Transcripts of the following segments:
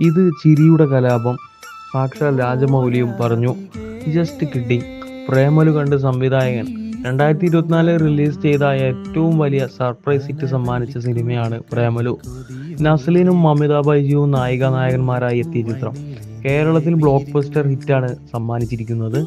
ഇത് ചിരിയുടെ കലാപം. സാക്ഷാൽ രാജമൗലിയും പറഞ്ഞു ജസ്റ്റ് കിട്ടി പ്രേമലു കണ്ട് സംവിധായകൻ. രണ്ടായിരത്തി ഇരുപത്തിനാല് റിലീസ് ചെയ്ത ഏറ്റവും വലിയ സർപ്രൈസ് ഹിറ്റ് സമ്മാനിച്ച സിനിമയാണ് പ്രേമലു. നസ്ലിനും മമിത ബൈജിയും നായിക നായകന്മാരായി എത്തിയ ചിത്രം. കേരളത്തിൽ ബ്ലോക്ക് ബസ്റ്റർ ഹിറ്റാണ് സമ്മാനിച്ചിരിക്കുന്നത്.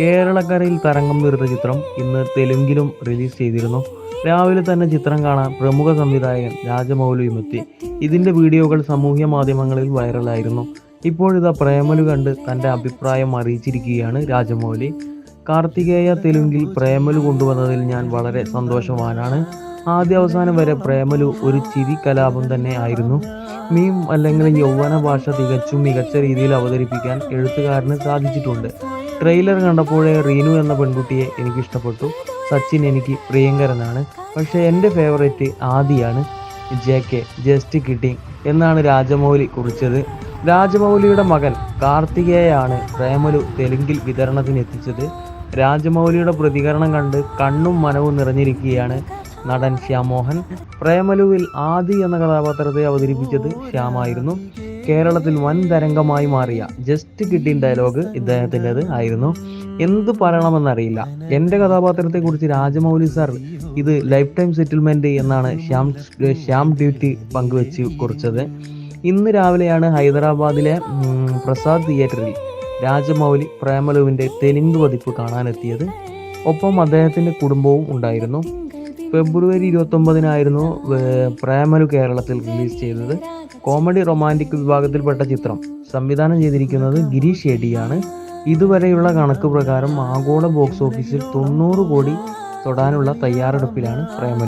കേരളക്കരയിൽ തരംഗം തീർത്ത ചിത്രം. ഇന്ന് തെലുങ്കിലും റിലീസ് ചെയ്തിരുന്നു. രാവിലെ തന്നെ ചിത്രം കാണാൻ പ്രമുഖ സംവിധായകൻ രാജമൗലിയും എത്തി ഇതിന്റെ വീഡിയോകൾ സാമൂഹ്യ മാധ്യമങ്ങളിൽ വൈറലായിരുന്നു. ഇപ്പോഴിതാ പ്രേമലു കണ്ട് തന്റെ അഭിപ്രായം അറിയിച്ചിരിക്കുകയാണ് രാജമൗലി. കാർത്തികേയ തെലുങ്കിൽ പ്രേമലു കൊണ്ടുവന്നതിൽ ഞാൻ വളരെ സന്തോഷവാനാണ്. ആദ്യ അവസാനം വരെ പ്രേമലു ഒരു ചിരി കലാപം തന്നെ ആയിരുന്നു. മീം അല്ലെങ്കിൽ യൗവന ഭാഷ തികച്ചും മികച്ച രീതിയിൽ അവതരിപ്പിക്കാൻ എഴുത്തുകാരന് സാധിച്ചിട്ടുണ്ട്. ട്രെയിലർ കണ്ടപ്പോഴേ റീനു എന്ന പെൺകുട്ടിയെ എനിക്ക് ഇഷ്ടപ്പെട്ടു സച്ചിൻ എനിക്ക് പ്രിയങ്കരനാണ്. പക്ഷേ എന്റെ ഫേവറേറ്റ് ആദിയാണ് ജെ കെ ജസ്റ്റ് കിട്ടിങ് എന്നാണ് രാജമൗലി കുറിച്ചത്. രാജമൗലിയുടെ മകൻ കാർത്തികേയാണ് പ്രേമലു തെലുങ്കിൽ വിതരണത്തിന് എത്തിച്ചത്. രാജമൗലിയുടെ പ്രതികരണം കണ്ട് കണ്ണും മനവും നിറഞ്ഞിരിക്കുകയാണ് നടൻ ശ്യാമോഹൻ. പ്രേമലുവിൽ ആദി എന്ന കഥാപാത്രത്തെ അവതരിപ്പിച്ചത് ശ്യാമായിരുന്നു. കേരളത്തിൽ വൻ തരംഗമായി മാറിയ ജസ്റ്റ് കിട്ടിൻ ഡയലോഗ് ഇദ്ദേഹത്തിന്റെത് ആയിരുന്നു. എന്ത് പറയണമെന്നറിയില്ല. എന്റെ കഥാപാത്രത്തെക്കുറിച്ച് രാജമൗലി സാർ ഇത് ലൈഫ് ടൈം സെറ്റിൽമെന്റ് എന്നാണ് ശ്യാം ശ്യാം ഡ്യൂട്ടി പങ്കുവെച്ച് കുറിച്ചത്. ഇന്ന് രാവിലെയാണ് ഹൈദരാബാദിലെ പ്രസാദ് തിയേറ്ററിൽ രാജമൗലി പ്രേമലുവിന്റെ തെലുങ്ക് പതിപ്പ് കാണാനെത്തിയത്. ഒപ്പം അദ്ദേഹത്തിന്റെ കുടുംബവും ഉണ്ടായിരുന്നു. ഫെബ്രുവരി ഇരുപത്തൊമ്പതിനായിരുന്നു പ്രേമലു കേരളത്തിൽ റിലീസ് ചെയ്തത്. കോമഡി റൊമാന്റിക് വിഭാഗത്തിൽപ്പെട്ട ചിത്രം. സംവിധാനം ചെയ്തിരിക്കുന്നത് ഗിരീഷ് ഷെഡിയാണ് ഇതുവരെയുള്ള കണക്ക് പ്രകാരം ആഗോള ബോക്സ് ഓഫീസിൽ തൊണ്ണൂറ് കോടി തൊടാനുള്ള തയ്യാറെടുപ്പിലാണ് പ്രേമലു